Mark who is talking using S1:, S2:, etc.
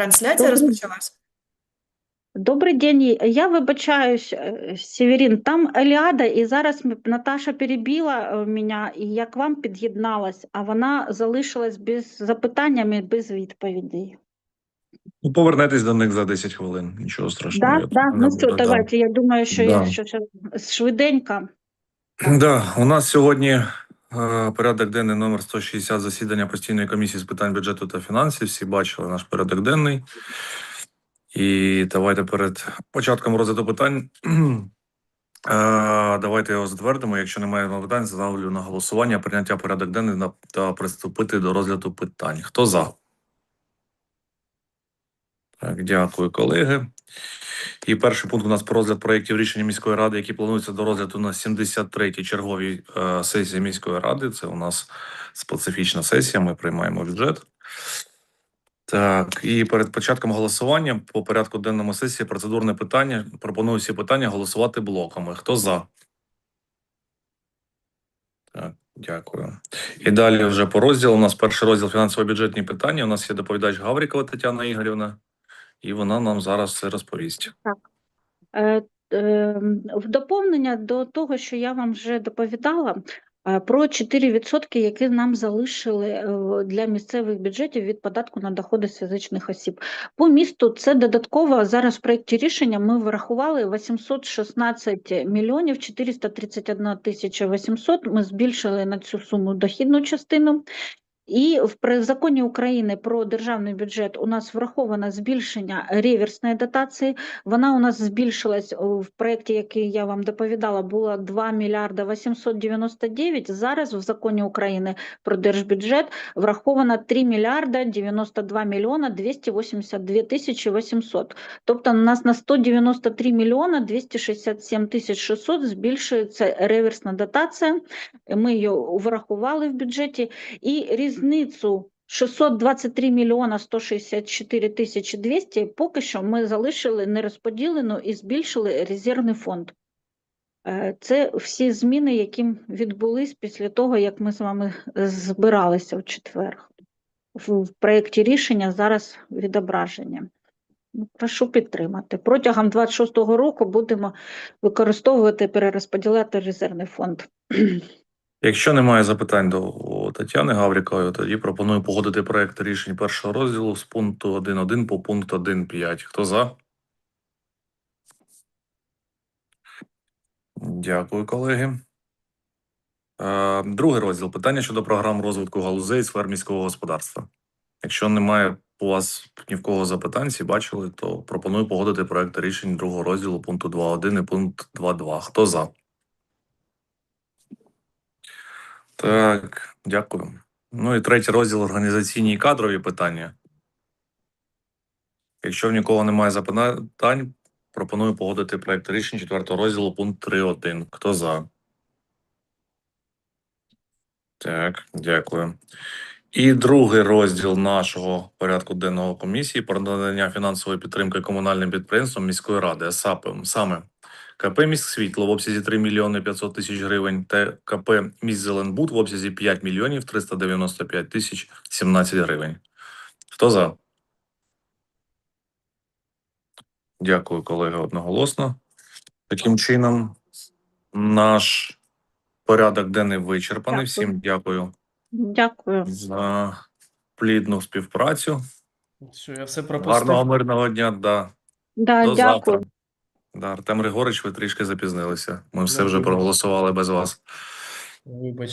S1: Трансляція
S2: Добрий-
S1: розпочалась.
S2: Добрий день. Я вибачаюсь, е, Северін, там Еліада, і зараз Наташа перебила е, мене, і я к вам під'єдналась, а вона залишилась без запитаннями, без відповідей.
S3: Ну, повернетесь до них за 10 хвилин. Нічого страшного.
S2: Да,
S3: я
S2: да, ну
S3: да.
S2: давайте. Я думаю, що
S3: Да.
S2: я що, що швиденько.
S3: Да, у нас сьогодні порядок денний номер 160 засідання постійної комісії з питань бюджету та фінансів. Всі бачили наш порядок денний. І давайте перед початком розгляду питань. е, Давайте його затвердимо. Якщо немає питань, ставлю на голосування прийняття порядок денний та приступити до розгляду питань. Хто за? Так, дякую, колеги. І перший пункт у нас про розгляд проєктів рішення міської ради, які плануються до розгляду на 73-й черговій е, сесії міської ради. Це у нас специфічна сесія. Ми приймаємо бюджет. Так, і перед початком голосування по порядку денному сесії процедурне питання. Пропоную всі питання голосувати блоками. Хто за? Так, дякую. І далі вже по розділу. У нас перший розділ фінансово-бюджетні питання. У нас є доповідач Гаврікова Тетяна Ігорівна, і вона нам зараз все розповість.
S2: Е, е, В доповнення до того, що я вам вже доповідала, е, про 4%, які нам залишили е, для місцевих бюджетів від податку на доходи з фізичних осіб. По місту це додатково зараз в проєкті рішення ми врахували 816 мільйонів 431 тисяча 800. Ми збільшили на цю суму дохідну частину. І в законі України про державний бюджет у нас враховано збільшення реверсної дотації. Вона у нас збільшилась в проєкті, який я вам доповідала, було 2 мільярда 899. Зараз в законі України про держбюджет враховано 3 мільярда 92 мільйона 282 тисячі 800. Тобто у нас на 193 мільйона 267 тисяч 600 збільшується реверсна дотація. Ми її врахували в бюджеті. І різницю 623 мільйона 164 тисячі 200 поки що ми залишили нерозподілену і збільшили резервний фонд. Е, Це всі зміни, які відбулись після того, як ми з вами збиралися в четвер. В проєкті рішення зараз відображення. Ну, Прошу підтримати. Протягом 26-го року будемо використовувати перерозподіляти резервний фонд.
S3: Якщо немає запитань до Тетяни Гаврікової, тоді пропоную погодити проект рішень першого розділу з пункту 1.1 по пункт 1.5. Хто за? Дякую, колеги. Е, Другий розділ питання щодо програм розвитку галузей сфер міського господарства. Якщо немає у вас ні в кого запитань, всі бачили, то пропоную погодити проект рішень другого розділу пункту 2.1 і пункт 2.2. Хто за? Так, дякую. Ну і третій розділ організаційні і кадрові питання. Якщо в нікого немає запитань, пропоную погодити проект рішень четвертого розділу пункт 3.1. Хто за? Так, дякую. І другий розділ нашого порядку денного комісії про надання фінансової підтримки комунальним підприємствам міської ради, а сапи- саме КП «Міськсвітло» в обсязі 3 мільйони 500 тисяч гривень та КП «Міськзеленбуд» в обсязі 5 мільйонів 395 тисяч 17 гривень. Хто за? Дякую, колеги, одноголосно. Таким чином, наш порядок денний вичерпаний.
S2: Дякую.
S3: Всім дякую
S2: Дякую.
S3: за плідну співпрацю.
S4: Що я все пропустив?
S3: Гарного мирного дня. Да.
S2: Да,
S3: До
S2: дякую.
S3: завтра. Да, Артем Ригорич, ви трішки запізнилися. Ми все
S4: Ну,
S3: вже проголосували без вас.
S4: Вибач.